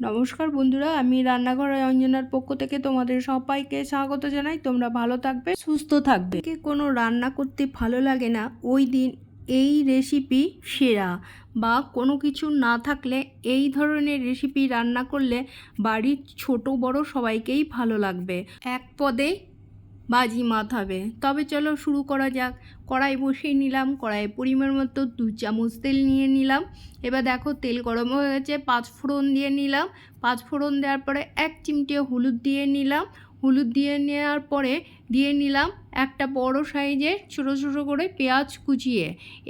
নমস্কার বন্ধুরা, আমি রান্নাঘর অঞ্জনার পক্ষ থেকে তোমাদের সবাইকে স্বাগত জানাই। তোমরা ভালো থাকবে, সুস্থ থাকবে। কোনো রান্না করতে ভালো লাগে না, ওই দিন এই রেসিপি সেরা। বা কোনো কিছু না থাকলে এই ধরনের রেসিপি রান্না করলে বাড়ির ছোট বড় সবাইকেই ভালো লাগবে। এক পদে বাজি মাথাবে। তবে চলো শুরু করা যাক। কড়াই বসিয়ে নিলাম। কড়াইয়ে পরিমাণ মতো দু চামচ তেল নিয়ে নিলাম। এবার দেখো তেল গরম হয়ে গেছে, পাঁচ ফোড়ন দিয়ে নিলাম। পাঁচ ফোড়ন দেওয়ার পরে এক চিমটে হলুদ দিয়ে নিলাম। হলুদ দিয়ে নেওয়ার পরে দিয়ে নিলাম একটা বড় সাইজের ছোটো ছোটো করে পেঁয়াজ কুচিয়ে।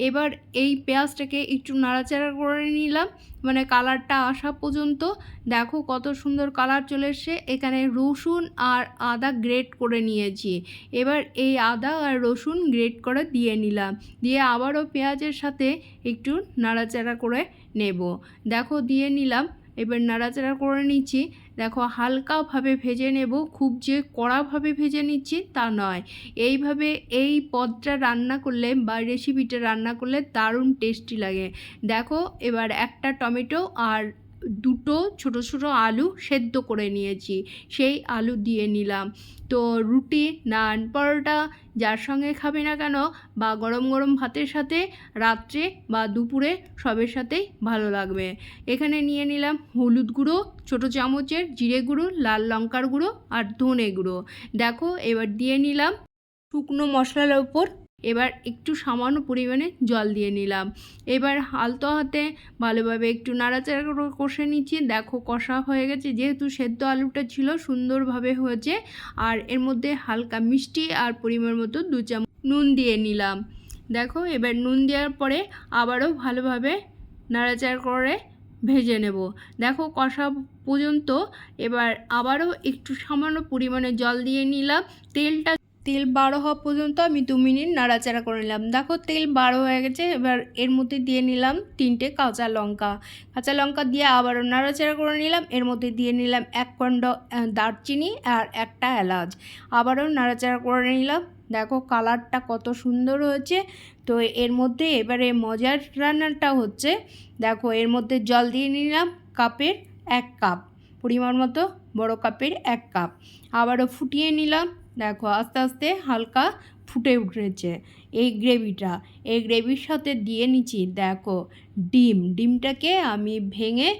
এবার এই পেঁয়াজটাকে একটু নাড়াচাড়া করে নিলাম। মানে কালারটা আসা পর্যন্ত দেখো কত সুন্দর কালার চলে এসছে। এখানে রসুন আর আদা গ্রেট করে নিয়েছি। এবার এই আদা আর রসুন গ্রেট করে দিয়ে নিলাম। দিয়ে আবারও পেঁয়াজের সাথে একটু নাড়াচাড়া করে নেব। দেখো দিয়ে নিলাম। এবার নাড়াচাড়া করে নিচ্ছি। দেখো, হালকাভাবে ভেজে নেব, খুব যে কড়াভাবে ভেজে নিচ্ছি তা নয়। এইভাবে এই পদটা রান্না করলে বা রেসিপিটা রান্না করলে দারুণ টেস্টি লাগে। দেখো, এবার একটা টমেটো আর দুটো ছোট ছোট আলু সেদ্ধ করে নিয়েছি। সেই আলু দিয়ে নিলাম। তো রুটি, নান, পরোটা যার সঙ্গে খাবে না কেন বা গরম গরম ভাতের সাথে রাত্রে বা দুপুরে সবের সাথেই ভালো লাগবে। এখানে নিয়ে নিলাম হলুদ গুঁড়ো, ছোটো চামচের জিরে গুঁড়ো, লাল লঙ্কার গুঁড়ো আর ধনে গুঁড়ো। দেখো এবার দিয়ে নিলাম শুকনো মশলার ওপর এবার একটু সামান্য পরিমাণে জল দিয়ে নিলাম। এবার আলতো হাতে ভালোভাবে একটু নাড়াচাড়া করে কষে নিচ্ছি। দেখো কষা হয়ে গেছে। যেহেতু সেদ্ধ আলুটা ছিল, সুন্দরভাবে হয়েছে। আর এর মধ্যে হালকা মিষ্টি আর পরিমাণ মতো দু চামচ নুন দিয়ে নিলাম। দেখো এবার নুন দেওয়ার পরে আবারও ভালোভাবে নাড়াচাড়া করে ভেজে নেব। দেখো কষা পর্যন্ত এবার আবারও একটু সামান্য পরিমাণে জল দিয়ে নিলাম। তেলটা তেল বারো হওয়া পর্যন্ত আমি দু মিনিট নাড়াচাড়া করে নিলাম। দেখো তেল বারো হয়ে গেছে, এবার এর মধ্যে দিয়ে নিলাম তিনটে কাঁচা লঙ্কা। কাঁচা লঙ্কা দিয়ে আবারও নাড়াচাড়া করে নিলাম, এর মধ্যে দিয়ে নিলাম এক খণ্ড দারচিনি আর একটা এলাচ। আবারও নাড়াচাড়া করে নিলাম। দেখো কালারটা কত সুন্দর হয়েছে। তো এর মধ্যে এবারে মজার রান্নাটা হচ্ছে, দেখো এর মধ্যে জল দিয়ে নিলাম কাপের এক কাপ, পরিমাণ মতো বড় কাপের এক কাপ। আবারও ফুটিয়ে নিলাম। দেখো আস্তে আস্তে হালকা ফুটে উঠেছে। এই গ্রেভিটা, এই গ্রেভির সাথে দিয়ে নিচ্ছি, দেখো, ডিম। ডিমটাকে আমি ভেঙে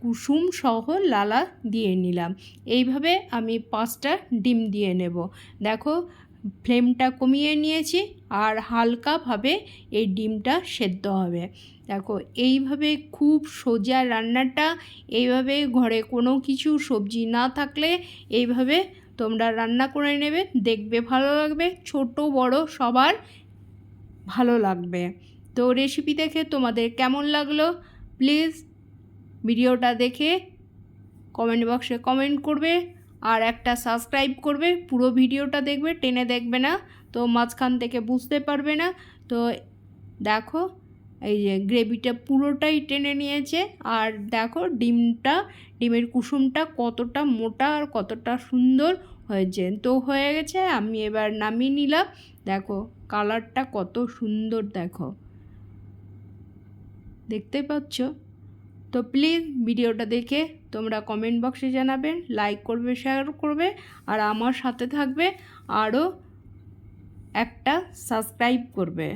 কুসুম সহ লালা দিয়ে নিলাম। এইভাবে আমি পাঁচটা ডিম দিয়ে নেব। দেখো, ফ্লেমটা কমিয়ে নিয়েছি আর হালকাভাবে এই ডিমটা সেদ্ধ হবে। দেখো, এইভাবে খুব সোজা রান্নাটা, এইভাবে ঘরে কোনো কিছু সবজি না থাকলে এইভাবে তোমরা রান্না করে নেবে, দেখবে ভালো লাগবে, ছোট, বড়, সবার ভালো লাগবে। তো রেসিপি দেখে তোমাদের কেমন লাগল? প্লিজ ভিডিওটা দেখে কমেন্ট বক্সে কমেন্ট করবে আর একটা সাবস্ক্রাইব করবে। পুরো ভিডিওটা দেখবে, টেনে দেখবে না, তো মাঝখান থেকে বুঝতে পারবে না। তো দেখো এই যে গ্রেভিটা পুরোটাই টেনে নিয়েছে। আর দেখো ডিমটা, ডিমের কুসুমটা কতটা মোটা আর কতটা সুন্দর হয়েছে। তো হয়ে গেছে, আমি এবার নামিয়ে নিলাম। দেখো কালারটা কত সুন্দর দেখো। দেখতে পাচ্ছ? তো প্লিজ ভিডিওটা দেখে তোমরা কমেন্ট বক্সে জানাবেন, লাইক করবে, শেয়ার করবে, আর আমার সাথে থাকবে, আরও একটা সাবস্ক্রাইব করবে।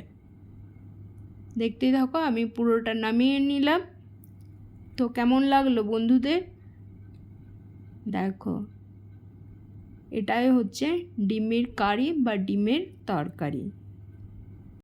দেখতেই থাকো, আমি পুরোটা নামিয়ে নিলাম। তো কেমন লাগল বন্ধুদের? দেখো, এটাই হচ্ছে ডিমের কারি বা ডিমের তরকারি।